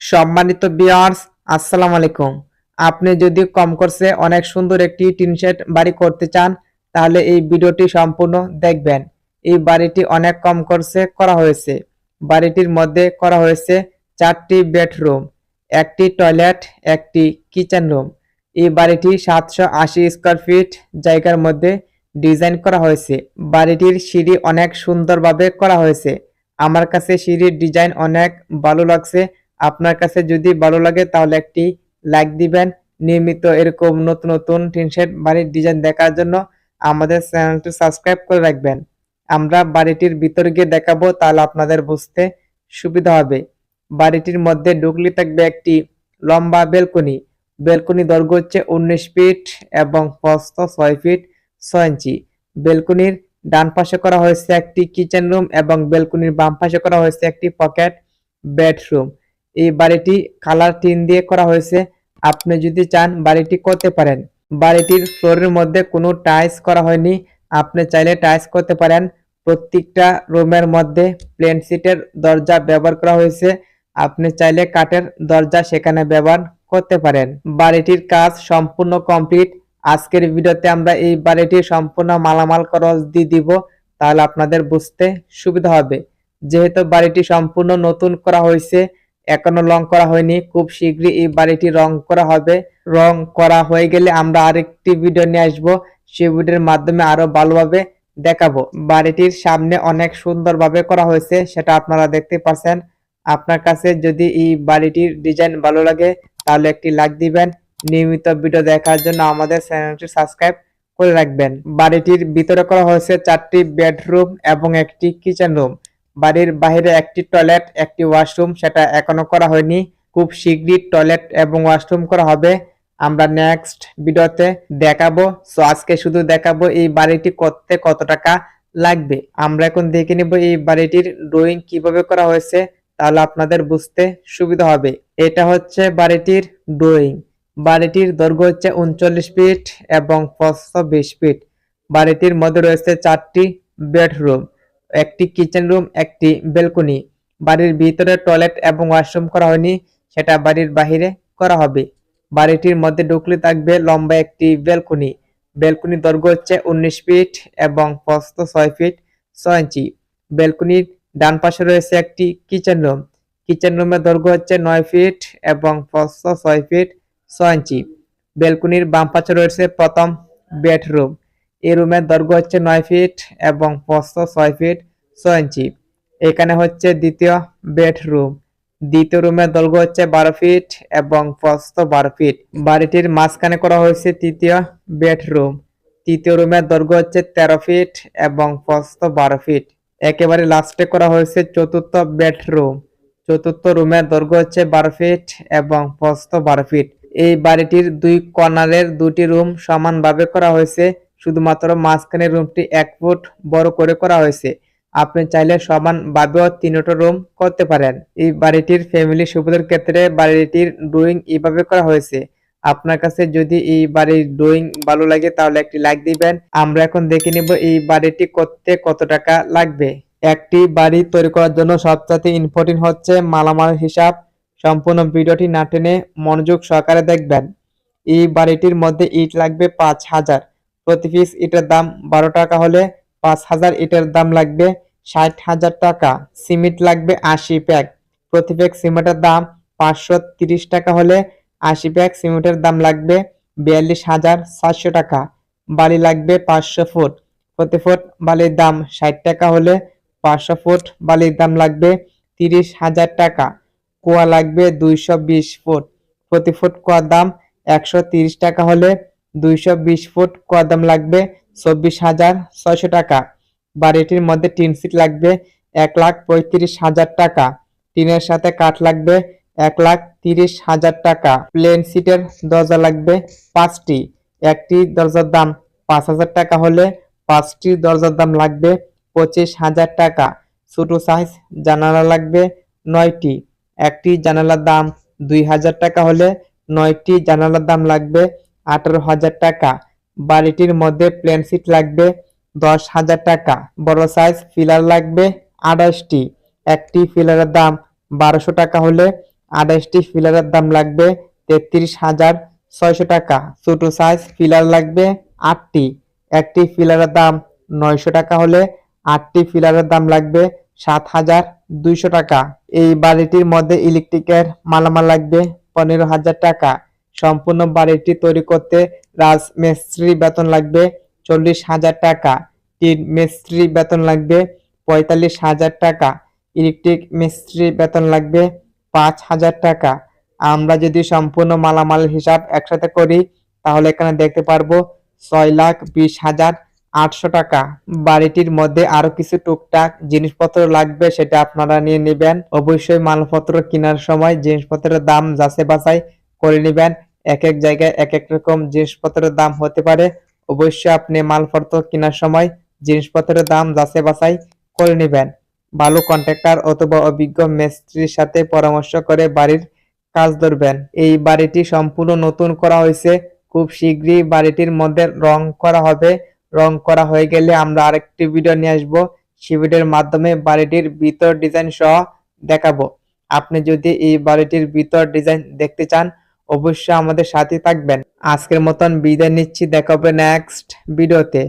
সম্মানিত বিয়ার্স আসসালামু আলাইকুম। আপনি যদি কম করছে অনেক সুন্দর একটি টিন শেড বাড়ি করতে চান, তাহলে এই ভিডিওটি সম্পূর্ণ দেখবেন। এই বাড়িটি অনেক কম করছে করা হয়েছে। বাড়িটির মধ্যে করা হয়েছে চারটি বেডরুম একটি টয়লেট একটি কিচেন রুম এই বাড়িটি সাতশো আশি স্কোয়ার ফিট জায়গার মধ্যে ডিজাইন করা হয়েছে। বাড়িটির সিঁড়ি অনেক সুন্দরভাবে করা হয়েছে। আমার কাছে সিঁড়ির ডিজাইন অনেক ভালো লাগছে। আপনার কাছে যদি ভালো লাগে, তাহলে একটি লাইক দিবেন। নিয়মিত এরকম নতুন নতুন টিন শেড বাড়ির ডিজাইন দেখার জন্য আমাদের চ্যানেলটি সাবস্ক্রাইব করে রাখবেন। আমরা বাড়িটির ভিতরে গিয়ে দেখাবো, তাহলে আপনাদের বুঝতে সুবিধা হবে। বাড়িটির মধ্যে ঢুকলে থাকবে একটি লম্বা বেলকনি। বেলকনি দৈর্ঘ্য হচ্ছে উনিশ ফিট এবং প্রস্থ ছয় ফিট ছয় ইঞ্চি। বেলকনির ডান পাশে করা হয়েছে একটি কিচেন রুম এবং বেলকনির বাম পাশে করা হয়েছে একটি পকেট বেডরুম এই বাড়িটি কালার টিন দিয়ে করা হয়েছে। আপনি যদি চান বাড়িটি করতে পারেন। বাড়িটির ফ্লোরের মধ্যে কোনো টাইলস করা হয়নি। আপনি চাইলে টাইলস করতে পারেন। প্রত্যেকটা রুমের মধ্যে প্লেন সিটের দরজা ব্যবহার করা হয়েছে। আপনি চাইলে কাঠের দরজা সেখানে ব্যবহার করতে পারেন। বাড়িটির কাজ সম্পূর্ণ কমপ্লিট। আজকের ভিডিওতে আমরা এই বাড়িটির সম্পূর্ণ মালামাল খরচ দিয়ে দিব। তাহলে আপনাদের বুঝতে সুবিধা হবে। যেহেতু বাড়িটি সম্পূর্ণ নতুন করা হয়েছে এখনও রং করা হয়নি। খুব শীঘ্রই এই বাড়িটি রং করা হবে। রং করা হয়ে গেলে আমরা আরেকটি ভিডিও নিয়ে আসব। সেই ভিডিওর মাধ্যমে আরও ভালোভাবে দেখাবো। বাড়িটির সামনে অনেক সুন্দরভাবে করা হয়েছে, সেটা আপনারা দেখতে পাচ্ছেন। আপনার কাছে যদি এই বাড়িটির ডিজাইন ভালো লাগে, তাহলে একটি লাইক দিবেন। নিয়মিত ভিডিও দেখার জন্য আমাদের চ্যানেলটি সাবস্ক্রাইব করে রাখবেন। বাড়িটির ভিতরে করা হয়েছে চারটি বেডরুম এবং একটি কিচেন রুম বাড়ির বাইরে একটি টয়লেট একটি ওয়াশরুম সেটা এখনও করা হয়নি। খুব শীঘ্রই টয়লেট এবং ওয়াশরুম করা হবে। আমরা নেক্সট ভিডিওতে দেখাবো। সো আজকে শুধু দেখাবো এই বাড়িটি করতে কত টাকা লাগবে। আমরা এখন দেখে নিব এই বাড়িটির ড্রয়িং কীভাবে করা হয়েছে। তাহলে আপনাদের বুঝতে সুবিধা হবে। এটা হচ্ছে বাড়িটির ড্রয়িং বাড়িটির দৈর্ঘ্য হচ্ছে উনচল্লিশ ফিট এবং প্রস্থ বিশ ফিট বাড়িটির মধ্যে রয়েছে চারটি বেডরুম একটি কিচেন রুম, একটি বেলকনি বাড়ির ভিতরে টয়লেট এবং ওয়াশরুম করা হয়নি, সেটা বাড়ির বাহিরে করা হবে। বাড়িটির মধ্যে ঢুকলে থাকবে লম্বা একটি বেলকনি বেলকনির দৈর্ঘ্য হচ্ছে উনিশ ফিট এবং প্রস্থ ছয় ফিট ছয় ইঞ্চি। বেলকনির ডান পাশে রয়েছে একটি কিচেন রুম। কিচেন রুমের দৈর্ঘ্য হচ্ছে নয় ফিট এবং প্রস্থ ছয় ফিট ছয় ইঞ্চি। বেলকনির বাম পাশে রয়েছে প্রথম বেডরুম। এই রুমের দৈর্ঘ্য হচ্ছে নয় ফিট এবং প্রস্থ ছয় ফিট ছয় ইঞ্চি। এখানে হচ্ছে দ্বিতীয় বেডরুম। দ্বিতীয় রুমের দৈর্ঘ্য হচ্ছে বারো ফিট এবং প্রস্থ বারো ফিট। বাড়িটির মাঝখানে করা হয়েছে তৃতীয় বেডরুম। তৃতীয় রুমের দৈর্ঘ্য হচ্ছে তেরো ফিট এবং প্রস্থ বারো ফিট। একেবারে লাস্টে করা হয়েছে চতুর্থ বেডরুম। চতুর্থ রুমের দৈর্ঘ্য হচ্ছে বারো ফিট এবং প্রস্থ বারো ফিট। এই বাড়িটির দুই কর্নারের দুটি রুম সমানভাবে করা হয়েছে শুধুমাত্র মাঝখানের রুমটি এক ফুট বড় করে করা হয়েছে। আপনি চাইলে সমান ভাবেও তিনটা রুম করতে পারেন। এই বাড়িটির ফ্যামিলি সুবিধার ক্ষেত্রে বাড়িটির ড্রয়িং এইভাবে করা হয়েছে। আপনার কাছে যদি এই বাড়ির ড্রয়িং ভালো লাগে তাহলে একটি লাইক দিবেন। আমরা এখন দেখে নিব এই বাড়িটি করতে কত টাকা লাগবে। একটি বাড়ি তৈরি করার জন্য সবচেয়ে ইম্পর্টেন্ট হচ্ছে মালামাল হিসাব। সম্পূর্ণ ভিডিওটি না টেনে মনোযোগ সহকারে দেখবেন। এই বাড়িটির মধ্যে ইট লাগবে পাঁচ হাজার। প্রতি পিস ইটের দাম বারো টাকা হলে পাঁচ হাজার ইটের দাম লাগবে ষাট হাজার টাকা। সিমেন্ট লাগবে আশি প্যাক। প্রতি প্যাক সিমেন্টের দাম পাঁচশো তিরিশ টাকা হলে আশি প্যাক সিমেন্টের দাম লাগবে বিয়াল্লিশ হাজার সাতশো টাকা। বালি লাগবে পাঁচশো ফুট। প্রতি ফুট বালির দাম ষাট টাকা হলে পাঁচশো ফুট বালির দাম লাগবে তিরিশ হাজার টাকা। কুয়া লাগবে দুইশো বিশ ফুট। প্রতি ফুট কুয়ার দাম একশো তিরিশ টাকা হলে দুইশো বিশ ফুট কুয়ার দাম লাগবে, চব্বিশ হাজার ছয়শো টাকা। বাড়িটির মধ্যে টিন সিট লাগবে, এক লাখ পঁয়ত্রিশ হাজার টাকা। টিনের সাথে কাঠ লাগবে, এক লাখ তিরিশ হাজার টাকা। প্লেন সিটের দরজা লাগবে, পাঁচটি। একটি দরজার দাম পাঁচ হাজার টাকা হলে পাঁচটি দরজার দাম লাগবে পঁচিশ হাজার টাকা। ছোট সাইজ জানালা লাগবে, নয়টি। একটি জানালার দাম দুই হাজার টাকা হলে নয়টি জানালার দাম লাগবে আঠারো হাজার টাকা। বাড়িটির মধ্যে প্লেন সিট লাগবে, দশ হাজার টাকা। বড় সাইজ ফিলার লাগবে আঠাশটি একটি ফিলারের দাম বারোশো টাকা হলে আঠাশটি ফিলারের দাম লাগবে তেত্রিশ হাজার ছয়শো টাকা। ছোট সাইজ ফিলার লাগবে, আটটি। একটি ফিলারের দাম নয়শো টাকা হলে আটটি ফিলারের দাম লাগবে সাত হাজার দুইশো টাকা। এই বাড়িটির মধ্যে ইলেকট্রিকের মালামাল লাগবে পনেরো হাজার টাকা। সম্পূর্ণ বাড়িটি তৈরি করতে রাজমিস্ত্রি বেতন লাগবে চল্লিশ হাজার টাকা টিন মিস্ত্রি বেতন লাগবে পঁয়তাল্লিশ হাজার টাকা, ইলেকট্রিক মিস্ত্রি বেতন লাগবে পাঁচ হাজার টাকা। আমরা যদি সম্পূর্ণ মালামাল হিসাব একসাথে করি, তাহলে এখানে দেখতে পারব ছয় লাখ বিশ হাজার আটশো টাকা। বাড়িটির মধ্যে আরও কিছু টুকটাক জিনিসপত্র লাগবে, সেটা আপনারা নিয়ে নেবেন। অবশ্যই মালপত্র কেনার সময় জিনিসপত্রের দাম যাচাই বাছাই করে নেবেন। এক এক জায়গায় এক এক রকম জিনিসপত্রের দাম হতে পারে। অবশ্যই আপনি মালপত্র কেনার সময় জিনিসপত্রের দাম যাচাই বাছাই করে নেবেন। ভালো কন্ট্রাক্টর অথবা অভিজ্ঞ মিস্ত্রির সাথে পরামর্শ করে বাড়ির কাজ ধরবেন। এই বাড়িটি সম্পূর্ণ নতুন করা হয়েছে। খুব শীঘ্রই বাড়িটির মধ্যে রং করা হবে। রং করা হয়ে গেলে আমরা আরেকটি ভিডিও নিয়ে আসব। সেই ভিডিওর মাধ্যমে বাড়িটির ভিতর ডিজাইন সহ দেখাবো। আপনি যদি এই বাড়িটির ভিতর ডিজাইন দেখতে চান অবশ্যই আমাদের সাথে থাকবেন। আজকের মতন বিদায় নিচ্ছি দেখা হবে নেক্সট ভিডিওতে